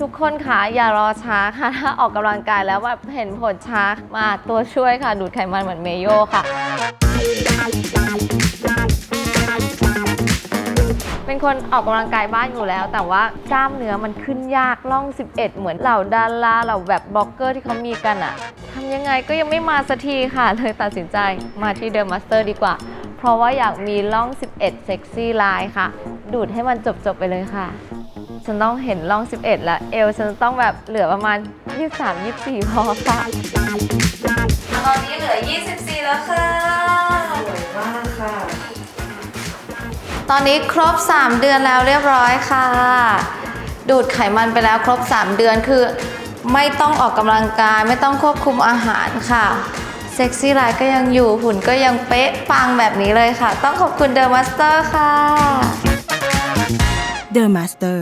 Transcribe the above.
ทุกคนค่ะอย่ารอช้าค่ะถ้าออกกำลังกายแล้วแบบเห็นผลช้ามาตัวช่วยค่ะ ดูดไขมันเหมือนเมโยค่ะ เป็นคนออกกำลังกายบ้านอยู่แล้ว แต่ว่ากล้ามเนื้อมันขึ้นยากล่อง 11 เหมือนเหล่าดาราเหล่าแบบบล็อกเกอร์ที่เขามีกันอะทำยังไงก็ยังไม่มาสักทีค่ะ เลยตัดสินใจมาที่เด e m มาสเตอร์ดีกว่า เพราะว่าอยากมีล่อง 11 เซ็กซี่ไลน์ค่ะ ดูดให้มันจบๆไปเลยค่ะ ฉันต้องเห็นล่อง 11 แล้ว เอวฉันต้องแบบเหลือประมาณ 23 24 พอค่ะตอนนี้เหลือ 24 แล้วค่ะมากค่ะ ตอนนี้ครบ 3 เดือนแล้วเรียบร้อยค่ะ ดูดไขมันไปแล้วครบ 3 เดือนคือไม่ต้องออกกำลังกายไม่ต้องควบคุมอาหารค่ะเซ็กซี่ไลน์ก็ยังอยู่หุ่นก็ยังเป๊ะปังแบบนี้เลยค่ะ ต้องขอบคุณเดอะมาสเตอร์ค่ะ The Master